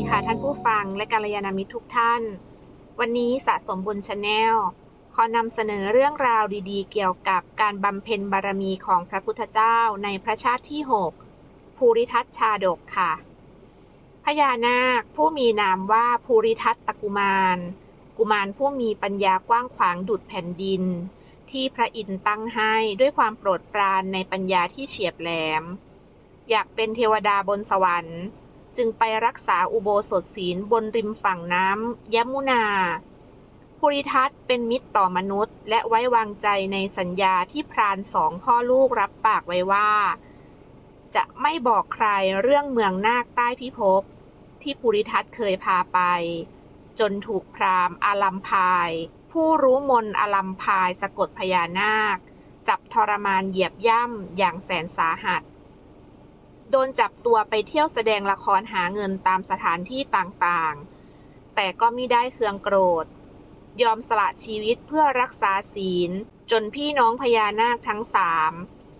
ีค่ะท่านผู้ฟังและกัลยาณมิตรทุกท่าน วันนี้สะสมบุญชาแนลขอนำเสนอเรื่องราวดีๆ เกี่ยวกับการบำเพ็ญบารมีของพระพุทธเจ้าในพระชาติที่ 6 ภูริทัตชาดกค่ะ พญานาคผู้มีนามว่าภูริทัตตกุมาร กุมารผู้มีปัญญากว้างขวางดุดแผ่นดิน ที่พระอินทร์ตั้งให้ด้วยความโปรดปรานในปัญญาที่เฉียบแหลม อยากเป็นเทวดาบนสวรรค์ จึงไปรักษาอุโบสถศีลบนริมฝั่งน้ำยมุนา ภูริทัตเป็นมิตรต่อมนุษย์ และไว้วางใจในสัญญาที่พรานสองพ่อลูกรับปากไว้ว่า จะไม่บอกใครเรื่องเมืองนาคใต้พิภพ ที่ภูริทัตเคยพาไป จนถูกพรามอาลัมพาย ผู้รู้มนอาลัมพายสะกดพญานาค จับทรมานเหยียบย่ำอย่างแสนสาหัส โดนจับตัวไปเที่ยวแสดงละครหาเงินตามสถานที่ต่างๆ แต่ก็ไม่ได้เคืองโกรธ ยอมสละชีวิตเพื่อรักษาศีล จนพี่น้องพญานาคทั้งสาม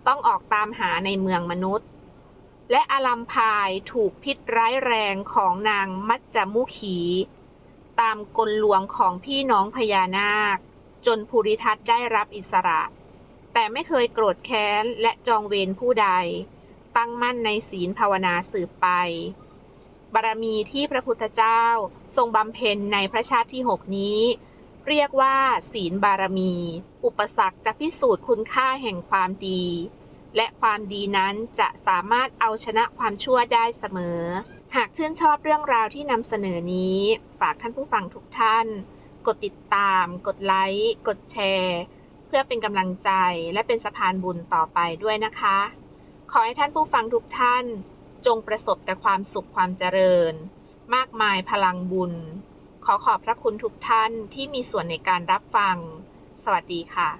ต้องออกตามหาในเมืองมนุษย์ และอลัมพายถูกพิษร้ายแรงของนางมัจจมุขี ตามกลลวงของพี่น้องพญานาค จนภูริทัตได้รับอิสระ แต่ไม่เคยโกรธแค้นและจองเวรผู้ใด ตั้งมั่นในศีลภาวนาสืบไป บารมีที่พระพุทธเจ้าทรงบำเพ็ญในพระชาติที่หกนี้ เรียกว่า ศีลบารมี อุปสรรคจะพิสูจน์คุณค่าแห่งความดี และความดีนั้นจะสามารถเอาชนะความชั่วได้เสมอ หากชื่นชอบเรื่องราวที่นำเสนอนี้ ฝากท่านผู้ฟังทุกท่าน กดติดตาม กดไลค์ กดแชร์ เพื่อเป็นกำลังใจและเป็นสะพานบุญต่อไปด้วยนะคะ ขอให้ท่านผู้ฟังทุกท่าน จงประสบแต่ความสุขความเจริญ มากมายพลังบุญ ขอขอบพระคุณทุกท่านที่มีส่วนในการรับฟัง สวัสดีค่ะ